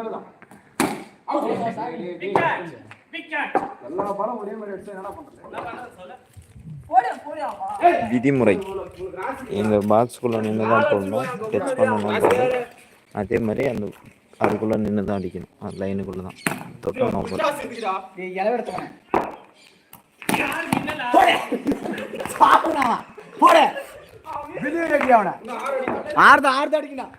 ஏழுதான் விதிமுறை. இந்த பாக்ஸ்குள்ளே நின்று தான் போடணும். டச் பண்ணணும். அதே மாதிரி அந்த அதுக்குள்ளே நின்று தான் அடிக்கணும். அந்த லைனுக்குள்ளே தான். தொட்டு நோக்கம் டேய் இலவெடுத்தவனே யார் என்னடா சாப்பிடுனா போடு. விதியை அடி அவனை. ஆறுத ஆறுத அடிக்கணும் யார் அடிக்கணும்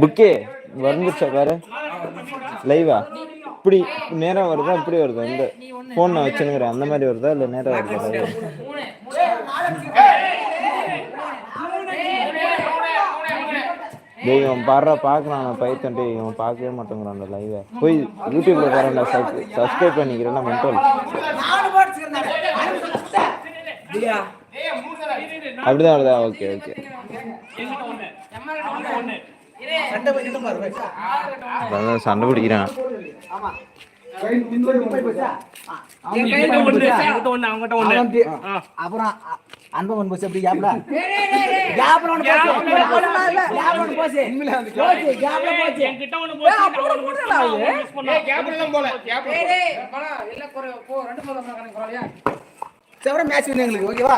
புக்கே வந்துச்சா பாரு லைவா இப்படி நேராக வருதா? இப்படி வருதா? இந்த ஃபோன் நான் வச்சுனுங்கிறேன் அந்த மாதிரி வருதா? இல்லை நேராக வருதா? live? டேய் இவன் பாடுறா பார்க்குறான். நான் பைத்தன் டேய் இவன் பார்க்கவே மாட்டேங்கிறான் அந்த லைவை போய் யூடியூப்ல பாருடா சப்ஸ்கிரைப் பண்ணிக்கிறேன் மென்டல் அப்படிதான் வருதா ஓகே ஓகே. சண்டை பிடிக்கிறான். அப்புறம் அ- அன்பம் ஒன்று போச்சு அப்படி கேப்ல கேப்ல ஒன்று போச்சு. கேப்ல போச்சு. போச்சு. கேப்ல போச்சு. என்கிட்ட செவர மேட்ச் வேணும் எங்களுக்கு ஓகேவா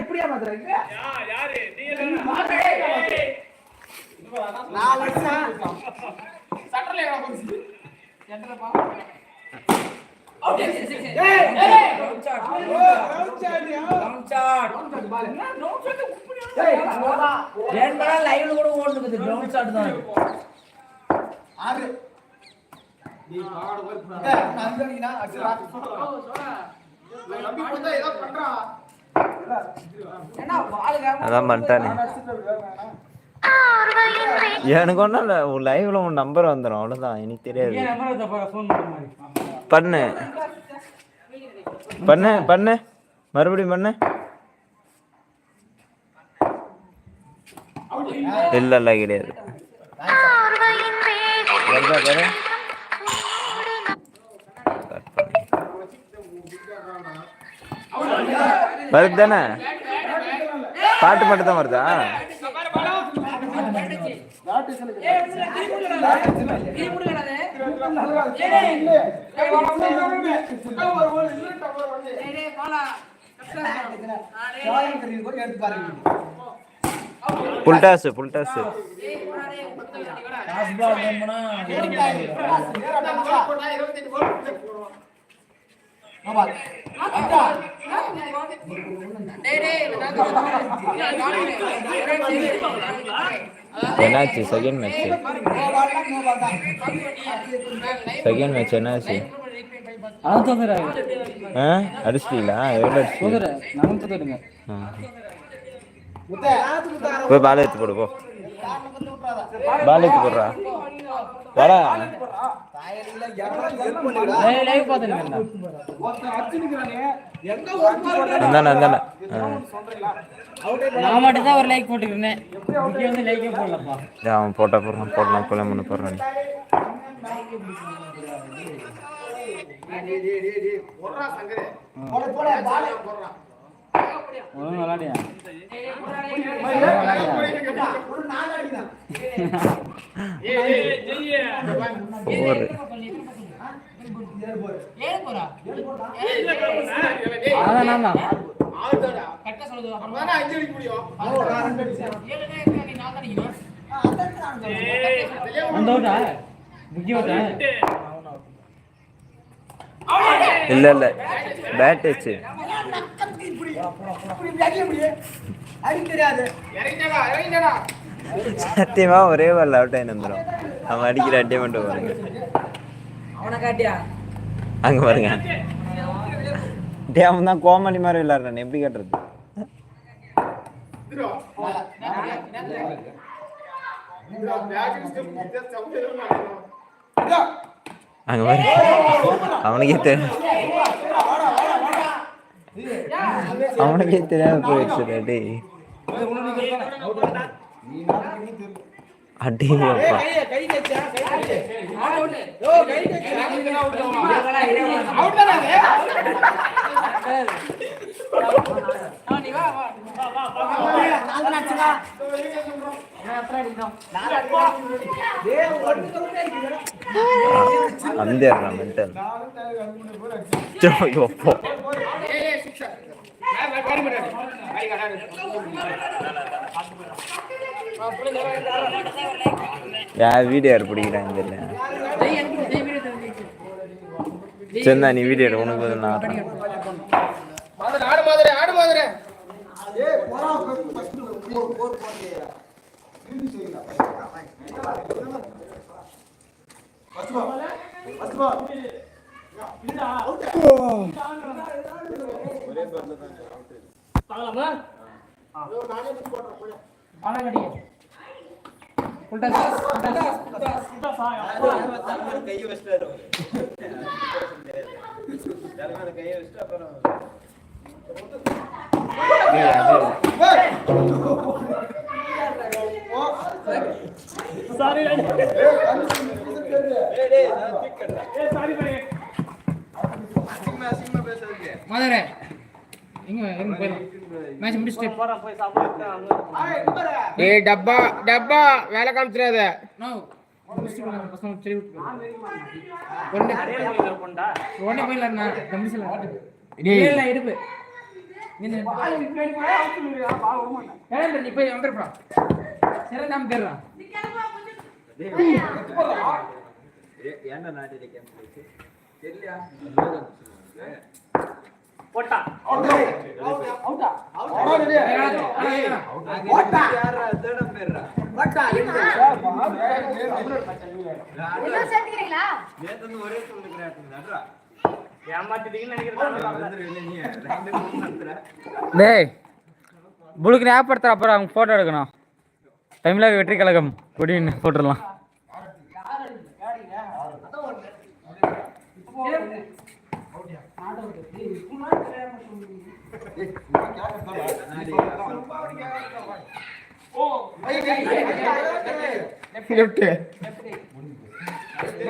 இப்படியா மாத்துறீங்க யா, யாரு நீ என்ன நாலு வருஷம் லைவ்ல கூட ஓடுது கிரவுண்ட் ஷாட் தான் ஆறு நம்பி ஏதோ பண்றான். அதான் பண்ணிட்டானே எனக்கு ஒன்றும் இல்லை உன் லைவ்ல உன் நம்பர் வந்துடும் அவ்வளோதான் எனக்கு தெரியாது. பண்ணு பண்ணு. பண்ணு மறுபடியும் பண்ணு. இல்ல இல்ல கிடையாது வருதா பாரு Cut பண்ணு. வருது தானே? பாட்டு மட்டும் தான் வருதா புல்டாஸ் புல்டாஸ் என்னாச்சு? செகண்ட் மேட்ச் செகண்ட் மேட்ச் என்னாச்சு? அடிச்சிட்டீங்களா? எவ்வளோ அடிச்சு போய் பால் எடுத்து போடு போ. பால் எடுத்து போடுறா. சொல்றீங்களா? நான் மட்டும் தான் ஒரு லைக் போட்டுக்கிறேன் அவன் போட்டா போடுறான் போடலாம் பண்ண போடுறான். போடு, போடு, ஒன்றும் விளாடியா அதான் அஞ்சு முடியும். ஓட்டா இல்ல இல்ல. பேட் வச்சு இப்படி இப்படி அடிக்க முடியும். அடிக்க தெரியாது. இறங்கிட்டடா, இறங்கிட்டடா. சத்தியமா ஒரே ஒரு அவுட் ஆகி வந்துடும் அவன் அடிக்கிற அட்டே மட்டும் பாருங்க அங்க பாருங்க டே அவன் தான் கோமாளி மாதிரி விளையாடுறான் எப்படி கட்டுறது அங்க பாரு அவனுக்கே தெரியும் அவனுக்கே தெரியாம போயிடுச்சு டே அடிங்கப்பா. அந்த யார் வீடியோ யார் பிடிக்கிறாங்க தெரியல. சரிண்ணா நீ வீடியோ எடு உனக்கு பதில் நான் ஆடு மாதிரி ஆடு மாதிரி சாரி? பண்ணி மதுரை எங்க எங்க போயிடலாம் மேட்ச் போய்? சாப்பிட்டு ஏய் டப்பா டப்பா வேலை காமிச்சிடாத. நோ சரி ஒண்ணே. கொண்டா ஒண்ணே போயிடலாம் நான் கம்பிசல இல்ல போட்டா சேர்த்துக்கிறீங்களா நினைக்கிறேன் டேய் புளுக்கு ஞாபகப்படுத்துற அப்புறம் அவங்க ஃபோட்டோ எடுக்கணும் தமிழக வெற்றி கழகம் கொடின்னு போட்டுடலாம்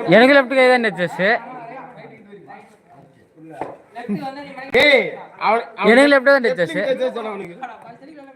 எனக்கு லெஃப்ட் கை தான் செஸ் எனக்கு லெஃப்ட் தான் செஸ்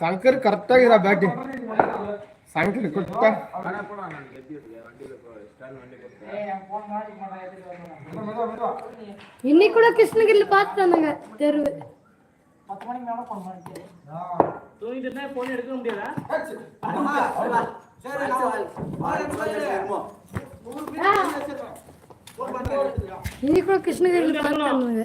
சங்கர் கரெக்டா இதா பேட்டிங் சங்கர் குட்டா இன்னைக்கு கூட கிருஷ்ணகிரியில் பார்த்துட்டு வந்தாங்க தெருவு. தூங்கிட்டு இருந்தா போன் எடுக்க முடியாதா? ஆ. இன்னைக்கு கூட கிருஷ்ணகிரியில் பார்த்துட்டு வந்தாங்க.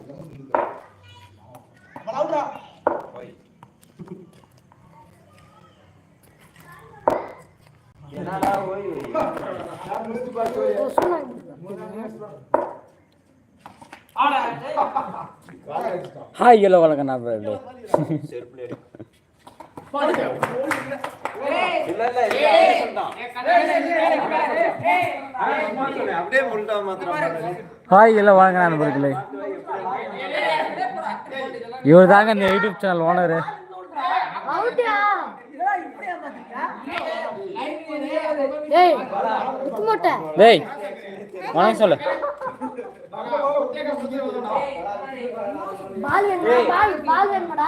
ஹாய் எல்லோ வணக்கம் நான் bro. அப்படியே ஹாய் எல்லாம் வாங்க நண்பர்களே இவர் தாங்க இந்த யூடியூப் சேனல் ஓனரு ஏய் இருக்க மாட்டேன் டேய் வணக்கம் சொல்லு. பால் வேணுமா பால் பால் வேணுமாடா.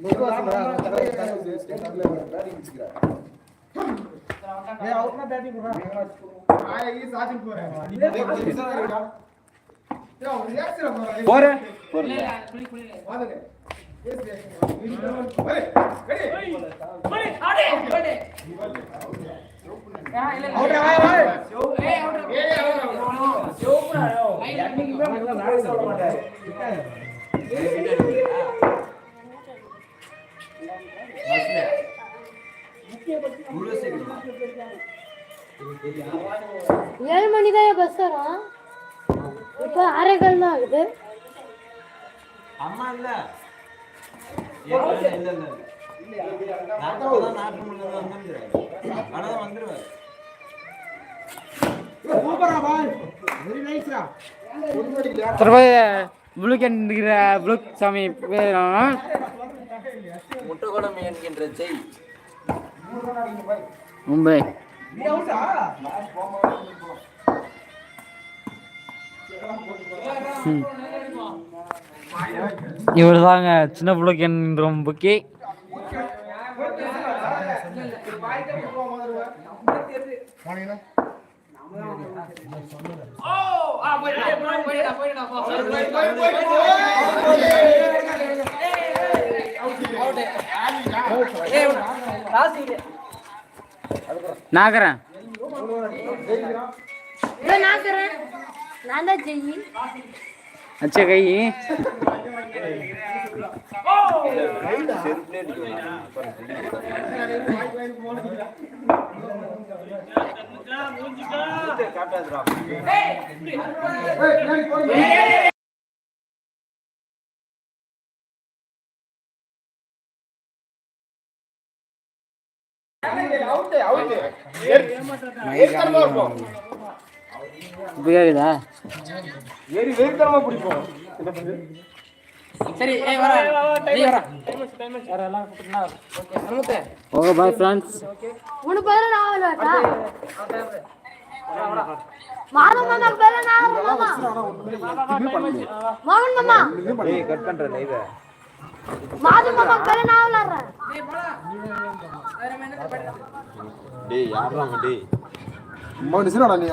நீ கத்த மாட்டே சும்மா ஆ, இல்ல, இல்ல, இதெல்லாம் ஒரு team ல ஏதாவது ஒரு விட்டுருவாங்க. ஆ, out தான். கை கால் வச்சு நம்ம இருக்கும் ஏய், இவங்கெல்லாம் போறேன் இல்ல, இல்ல, புள்ளி, புள்ளி. ஆடு, ஆடு. ஆ, இல்ல, இல்ல. ஏய், out. சிவப்புடா, line ல நிக்கணும். ஏழு மணி தான் பஸ் வரும்? இப்போ ஆறே கால் தான் ஆகுது அம்மா இல்ல இல்ல இல்ல. வந்துருவேன் தற்போது புளுக் சாமி பேர் முட்டைக்குழம்பு என்கின்ற செய் மும்பை. இவர் தாங்க சின்ன புளுக் என்ற புக்கி ஓ, ஆ, போயிடுடா, போயிடுடா, போயிடுடா, போ. ஏய், விடு. ராசி நாகரன். இதோ நான் தரேன் நான் தான் ஜெயி அச்ச கை சரி ஏய் வர நீ வர ஓகே பேர மாமா பேர நான் மாமா மாமா. ஏய் கட் பண்ற லைவ் மாதம் மாமா பேர நான் விளையாடுறேன் டேய்? யாரா டேய் மனுஷனாடா நீ